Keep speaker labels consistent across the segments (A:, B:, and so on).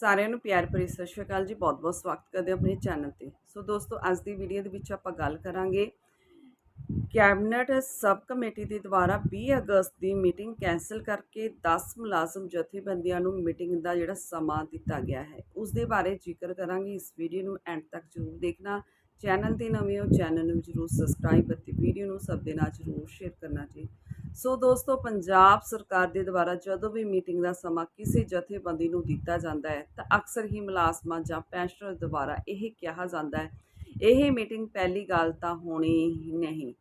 A: ਸਾਰਿਆਂ ਨੂੰ ਪਿਆਰ ਭਰੀ ਸਤਿ ਸ਼੍ਰੀ ਅਕਾਲ ਜੀ। ਬਹੁਤ-ਬਹੁਤ ਸਵਾਗਤ ਕਰਦੇ ਆਪਣੇ ਚੈਨਲ ਤੇ। ਸੋ ਦੋਸਤੋ, ਅੱਜ ਦੀ ਵੀਡੀਓ ਦੇ ਵਿੱਚ ਆਪਾਂ ਗੱਲ ਕਰਾਂਗੇ ਕੈਬਨਿਟ ਸਬ ਕਮੇਟੀ ਦੇ ਦੁਆਰਾ 20 ਅਗਸਤ ਦੀ ਮੀਟਿੰਗ ਕੈਨਸਲ ਕਰਕੇ 10 ਮੁਲਾਜ਼ਮ ਜਥੇਬੰਦੀਆਂ ਨੂੰ ਮੀਟਿੰਗ ਦਾ ਜਿਹੜਾ ਸਮਾਂ ਦਿੱਤਾ ਗਿਆ ਹੈ। ਉਸ ਦੇ ਬਾਰੇ ਜ਼ਿਕਰ ਕਰਾਂਗੇ। ਇਸ ਵੀਡੀਓ ਨੂੰ ਐਂਡ ਤੱਕ ਜ਼ਰੂਰ ਦੇਖਣਾ। ਚੈਨਲ ਤੇ ਨਵੇਂ ਹੋ, ਚੈਨਲ ਨੂੰ ਜ਼ਰੂਰ ਸਬਸਕ੍ਰਾਈਬ ਅਤੇ ਵੀਡੀਓ ਨੂੰ ਸਭ ਦੇ ਨਾਲ ਜ਼ਰੂਰ ਸ਼ੇਅਰ ਕਰਨਾ ਜੀ। ਸੋ ਦੋਸਤੋ, ਪੰਜਾਬ ਸਰਕਾਰ ਦੇ ਦੁਆਰਾ ਜਦੋਂ ਵੀ ਮੀਟਿੰਗ ਦਾ ਸਮਾਂ ਕਿਸੇ ਜਥੇਬੰਦੀ ਨੂੰ ਦਿੱਤਾ ਜਾਂਦਾ ਹੈ, ਤਾਂ ਅਕਸਰ ਹੀ ਮੁਲਾਜ਼ਮਾਂ ਜਾਂ ਪੈਨਸ਼ਨਰ ਦੁਆਰਾ ਇਹ ਕਿਹਾ ਜਾਂਦਾ ਹੈ, ਇਹ ਮੀਟਿੰਗ ਪਹਿਲੀ ਗੱਲ ਤਾਂ ਹੋਣੀ ਹੀ ਨਹੀਂ।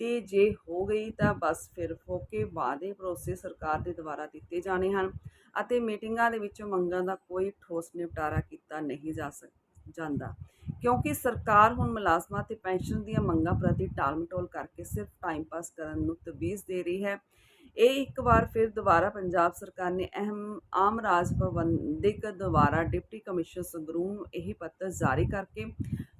A: ਤੇ ਜੇ ਹੋ ਗਈ ਤਾਂ ਬਸ ਫਿਰ ਫੋਕੇ ਵਾਅਦੇ ਭਰੋਸੇ ਸਰਕਾਰ ਦੇ ਦੁਆਰਾ ਦਿੱਤੇ ਜਾਣੇ ਹਨ ਅਤੇ ਮੀਟਿੰਗਾਂ ਦੇ ਵਿੱਚੋਂ ਮੰਗਾਂ ਦਾ ਕੋਈ ਠੋਸ ਨਿਪਟਾਰਾ ਕੀਤਾ ਨਹੀਂ ਜਾ ਸਕ, ਜਾਂਦਾ। ਕਿਉਂਕਿ ਸਰਕਾਰ ਹੁਣ ਮੁਲਾਜ਼ਮਾਂ ਤੇ ਪੈਨਸ਼ਨ ਦੀਆਂ ਮੰਗਾਂ ਪ੍ਰਤੀ ਟਾਲਮਟੋਲ ਕਰਕੇ ਸਿਰਫ ਟਾਈਮ ਪਾਸ ਕਰਨ ਨੂੰ ਤਵੀਜ਼ ਦੇ ਰਹੀ ਹੈ। ਇਹ ਇੱਕ ਵਾਰ ਫਿਰ ਦੁਬਾਰਾ ਪੰਜਾਬ ਸਰਕਾਰ ਨੇ ਅਹਿਮ ਆਮ ਰਾਜ ਪ੍ਰਬੰਧਕ ਦੁਆਰਾ ਡਿਪਟੀ ਕਮਿਸ਼ਨਰ ਸੰਗਰੂਰ ਨੂੰ ਇਹ ਪੱਤਰ ਜਾਰੀ ਕਰਕੇ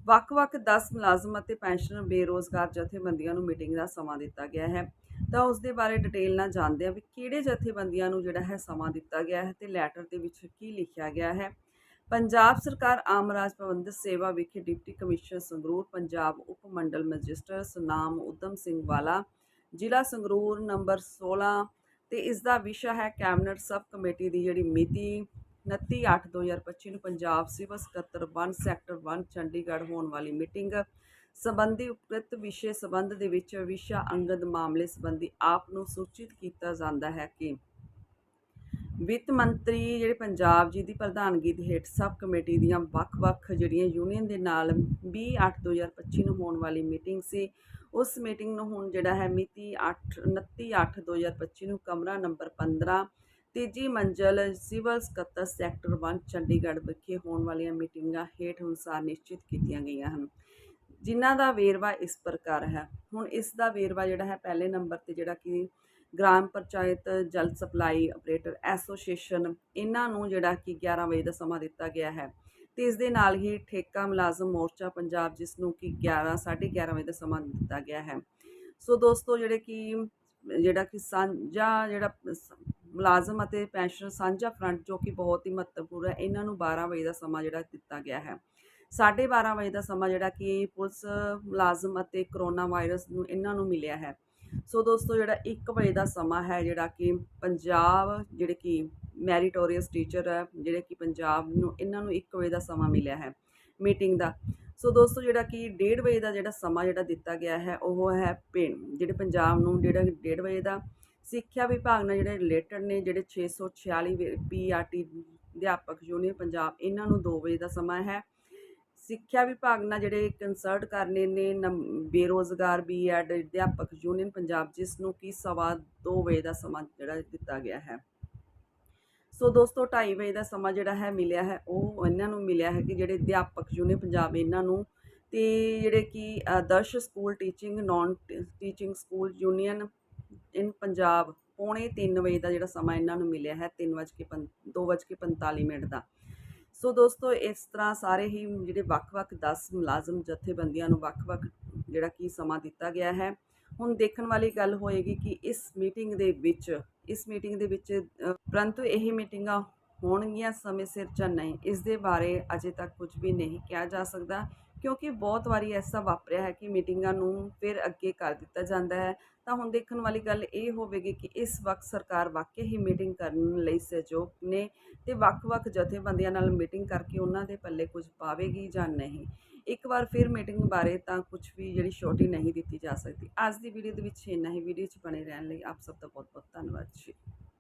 A: ਵੱਖ-ਵੱਖ 10 ਮੁਲਾਜ਼ਮ ਅਤੇ ਪੈਨਸ਼ਨਰ ਬੇਰੋਜ਼ਗਾਰ ਜਥੇਬੰਦੀਆਂ ਨੂੰ ਮੀਟਿੰਗ ਦਾ ਸਮਾਂ ਦਿੱਤਾ ਗਿਆ ਹੈ। ਤਾਂ ਉਸ ਦੇ ਬਾਰੇ ਡਿਟੇਲ ਨਾਲ ਜਾਣਦੇ ਹਾਂ ਵੀ ਕਿਹੜੇ ਜਥੇਬੰਦੀਆਂ ਨੂੰ ਜਿਹੜਾ ਹੈ ਸਮਾਂ ਦਿੱਤਾ ਗਿਆ ਹੈ ਤੇ ਲੈਟਰ ਦੇ ਵਿੱਚ ਕੀ ਲਿਖਿਆ ਗਿਆ ਹੈ। ਪੰਜਾਬ ਸਰਕਾਰ ਆਮ ਰਾਜ ਪ੍ਰਬੰਧਕ ਸੇਵਾ ਵਿਖੇ ਡਿਪਟੀ ਕਮਿਸ਼ਨਰ ਸੰਗਰੂਰ, ਪੰਜਾਬ ਉਪ ਮੰਡਲ ਮੈਜਿਸਟਰ ਸੁਨਾਮ ਉਦਮ ਸਿੰਘ ਵਾਲਾ, ਜ਼ਿਲ੍ਹਾ ਸੰਗਰੂਰ ਨੰਬਰ 16 ਤੇ ਇਸ ਦਾ ਵਿਸ਼ਾ ਹੈ ਕੈਬਨਿਟ ਸਬ ਕਮੇਟੀ ਦੀ ਜਿਹੜੀ ਮਿਤੀ 29/8/2025 ਨੂੰ ਪੰਜਾਬ ਸਿਵਲ ਸਕੱਤਰ 1 ਸੈਕਟਰ 1 ਚੰਡੀਗੜ੍ਹ ਹੋਣ ਵਾਲੀ ਮੀਟਿੰਗ ਸੰਬੰਧੀ ਉਪਕ੍ਰਿਤ ਵਿਸ਼ੇ ਸੰਬੰਧ ਦੇ ਵਿੱਚ ਵਿਸ਼ਾ ਅੰਗਦ ਮਾਮਲੇ ਸੰਬੰਧੀ ਆਪ ਨੂੰ ਸੂਚਿਤ ਕੀਤਾ ਜਾਂਦਾ ਹੈ ਕਿ ਵਿੱਤ ਮੰਤਰੀ ਜਿਹੜੇ ਪੰਜਾਬ ਜੀ ਦੀ ਪ੍ਰਧਾਨਗੀ ਦੀ ਹੇਠ ਸਬ ਕਮੇਟੀ ਦੀਆਂ ਵੱਖ-ਵੱਖ ਜਿਹੜੀਆਂ ਯੂਨੀਅਨ ਦੇ ਨਾਲ 20/8/2025 ਨੂੰ ਹੋਣ ਵਾਲੀ ਮੀਟਿੰਗ ਸੀ, ਉਸ ਮੀਟਿੰਗ ਨੂੰ ਹੁਣ ਜਿਹੜਾ ਹੈ ਮਿਤੀ 8 29/8/2025 ਨੂੰ ਕਮਰਾ ਨੰਬਰ 15 ਤੀਜੀ ਮੰਜ਼ਲ ਸਿਵਲ ਸਕੱਤਰ ਸੈਕਟਰ 1 ਚੰਡੀਗੜ੍ਹ ਵਿਖੇ ਹੋਣ ਵਾਲੀਆਂ ਮੀਟਿੰਗਾਂ ਹੇਠ ਅਨੁਸਾਰ ਨਿਸ਼ਚਿਤ ਕੀਤੀਆਂ ਗਈਆਂ ਹਨ। ਜਿਨ੍ਹਾਂ ਦਾ ਵੇਰਵਾ ਇਸ ਪ੍ਰਕਾਰ ਹੈ। ਹੁਣ ਇਸ ਦਾ ਵੇਰਵਾ ਜਿਹੜਾ ਹੈ ਪਹਿਲੇ ਨੰਬਰ ਤੇ ਜਿਹੜਾ ਕਿ ਗ੍ਰਾਮ ਪੰਚਾਇਤ, ਜਲ ਸਪਲਾਈ ਆਪਰੇਟਰ ਐਸੋਸੀਏਸ਼ਨ, ਇਹਨਾਂ ਨੂੰ ਜਿਹੜਾ ਕਿ 11 ਵਜੇ ਦਾ ਸਮਾਂ ਦਿੱਤਾ ਗਿਆ ਹੈ। ਤੇ ਇਸ ਦੇ ਨਾਲ ਹੀ ਠੇਕਾ ਮੁਲਾਜ਼ਮ ਮੋਰਚਾ ਪੰਜਾਬ, ਜਿਸ ਨੂੰ ਕਿ 11 11:30 ਵਜੇ ਦਾ ਸਮਾਂ ਦਿੱਤਾ ਗਿਆ ਹੈ। ਸੋ ਦੋਸਤੋ, ਜਿਹੜੇ ਕਿ, ਜਿਹੜਾ ਕਿ ਸਾਂਝਾ, ਜਿਹੜਾ ਮੁਲਾਜ਼ਮ ਅਤੇ ਪੈਨਸ਼ਨ ਸਾਂਝਾ ਫਰੰਟ, ਜੋ ਕਿ ਬਹੁਤ ਹੀ ਮਹੱਤਵਪੂਰਨ ਹੈ, ਇਹਨਾਂ ਨੂੰ 12 ਵਜੇ ਦਾ ਸਮਾਂ ਜਿਹੜਾ ਦਿੱਤਾ ਗਿਆ ਹੈ। 12:30 ਵਜੇ ਦਾ ਸਮਾਂ ਜਿਹੜਾ ਕਿ ਪੁਲਿਸ, ਮੁਲਾਜ਼ਮ ਅਤੇ ਕਰੋਨਾ ਵਾਇਰਸ ਨੂੰ ਇਹਨਾਂ ਨੂੰ ਮਿਲਿਆ ਹੈ। ਸੋ ਦੋਸਤੋ, ਜਿਹੜਾ 1 ਵਜੇ ਦਾ ਸਮਾਂ ਹੈ, ਜਿਹੜਾ ਕਿ ਪੰਜਾਬ ਜਿਹੜੇ ਕਿ ਮੈਰੀਟੋਰੀਅਸ ਟੀਚਰ ਹੈ, ਜਿਹੜੇ ਕਿ ਪੰਜਾਬ ਨੂੰ ਇਹਨਾਂ ਨੂੰ 1 ਵਜੇ ਦਾ ਸਮਾਂ ਮਿਲਿਆ ਹੈ ਮੀਟਿੰਗ ਦਾ। ਸੋ ਦੋਸਤੋ, ਜਿਹੜਾ ਕਿ 1:30 ਵਜੇ ਦਾ ਜਿਹੜਾ ਸਮਾਂ ਜਿਹੜਾ ਦਿੱਤਾ ਗਿਆ ਹੈ, ਉਹ ਹੈ ਪਿੰਡ, ਜਿਹੜੇ ਪੰਜਾਬ ਨੂੰ ਜਿਹੜਾ 1:30 ਵਜੇ ਦਾ ਸਿੱਖਿਆ ਵਿਭਾਗ ਨਾਲ ਜਿਹੜੇ ਰਿਲੇਟਡ ਨੇ, ਜਿਹੜੇ 646 ਪੀਆਰਟੀ ਅਧਿਆਪਕ ਯੂਨੀਅਨ ਪੰਜਾਬ ਇਹਨਾਂ ਨੂੰ 2 ਵਜੇ ਦਾ ਸਮਾਂ ਹੈ। ਸਿੱਖਿਆ ਵਿਭਾਗ ਨਾਲ ਜਿਹੜੇ ਕੰਸਰਟ ਕਰਨੇ ਨੇ ਬੇਰੋਜ਼ਗਾਰ ਬੀਐਡ ਅਧਿਆਪਕ ਯੂਨੀਅਨ ਪੰਜਾਬ, ਜਿਸ ਨੂੰ ਕਿ ਸਵਾ 2 ਵਜੇ ਦਾ ਸਮਾਂ ਜਿਹੜਾ ਦਿੱਤਾ ਗਿਆ ਹੈ। ਸੋ ਦੋਸਤੋ 2:30 ਵਜੇ ਦਾ ਸਮਾਂ ਜਿਹੜਾ ਹੈ, ਮਿਲਿਆ ਹੈ, ਉਹ ਇਹਨਾਂ ਨੂੰ ਮਿਲਿਆ ਹੈ ਕਿ ਜਿਹੜੇ ਅਧਿਆਪਕ ਯੂਨੀਅਨ ਪੰਜਾਬ, ਇਹਨਾਂ ਨੂੰ ਤੇ ਜਿਹੜੇ ਕਿ Adarsh school teaching non teaching school union in Punjab, ਪੌਣੇ 3 ਵਜੇ ਦਾ ਜਿਹੜਾ ਸਮਾਂ ਇਹਨਾਂ ਨੂੰ ਮਿਲਿਆ ਹੈ 3:02 2:45 ਮਿੰਟ ਦਾ। ਸੋ ਦੋਸਤੋ, ਇਸ ਤਰ੍ਹਾਂ ਸਾਰੇ ਹੀ ਜਿਹੜੇ ਵੱਖ-ਵੱਖ 10 ਮੁਲਾਜ਼ਮ ਜਥੇਬੰਦੀਆਂ ਨੂੰ ਵੱਖ-ਵੱਖ ਜਿਹੜਾ ਕੀ ਸਮਾਂ ਦਿੱਤਾ ਗਿਆ ਹੈ। ਹੁਣ ਦੇਖਣ ਵਾਲੀ ਗੱਲ ਹੋਏਗੀ ਕਿ ਇਸ ਮੀਟਿੰਗ ਦੇ ਵਿੱਚ, ਇਸ ਮੀਟਿੰਗ ਦੇ ਵਿੱਚ ਪਰੰਤੂ ਇਹ ਮੀਟਿੰਗਾਂ ਹੋਣਗੀਆਂ ਸਮੇਂ ਸਿਰ ਜਾਂ ਨਹੀਂ, ਇਸ ਦੇ ਬਾਰੇ ਅਜੇ ਤੱਕ ਕੁਝ ਵੀ ਨਹੀਂ ਕਿਹਾ ਜਾ ਸਕਦਾ। ਕਿਉਂਕਿ ਬਹੁਤ ਵਾਰੀ ਐਸਾ ਵਾਪਰਿਆ ਹੈ ਕਿ ਮੀਟਿੰਗਾਂ ਨੂੰ ਫਿਰ ਅੱਗੇ ਕਰ ਦਿੱਤਾ ਜਾਂਦਾ ਹੈ। ਤਾਂ ਹੁਣ ਦੇਖਣ ਵਾਲੀ ਗੱਲ ਇਹ ਹੋਵੇਗੀ ਕਿ ਇਸ ਵਕਤ ਸਰਕਾਰ ਵਾਕਈ ਹੀ ਮੀਟਿੰਗ ਕਰਨ ਲਈ ਸਹਿਯੋਗ ਨੇ ਤੇ ਵੱਖ-ਵੱਖ ਜਥੇਬੰਦੀਆਂ ਨਾਲ ਮੀਟਿੰਗ ਕਰਕੇ ਉਹਨਾਂ ਦੇ ਪੱਲੇ ਕੁਝ ਪਾਵੇਗੀ ਜਾਂ ਨਹੀਂ। ਇੱਕ ਵਾਰ ਫਿਰ ਮੀਟਿੰਗ ਬਾਰੇ ਤਾਂ ਕੁਝ ਵੀ ਜਿਹੜੀ ਛੋਟੀ ਨਹੀਂ ਦਿੱਤੀ ਜਾ ਸਕਦੀ। ਅੱਜ ਦੀ ਵੀਡੀਓ ਦੇ ਵਿੱਚ ਇੰਨਾ ਹੀ। ਵੀਡੀਓ 'ਚ ਬਣੇ ਰਹਿਣ ਲਈ ਆਪ ਸਭ ਦਾ ਬਹੁਤ-ਬਹੁਤ ਧੰਨਵਾਦ। ਜੀ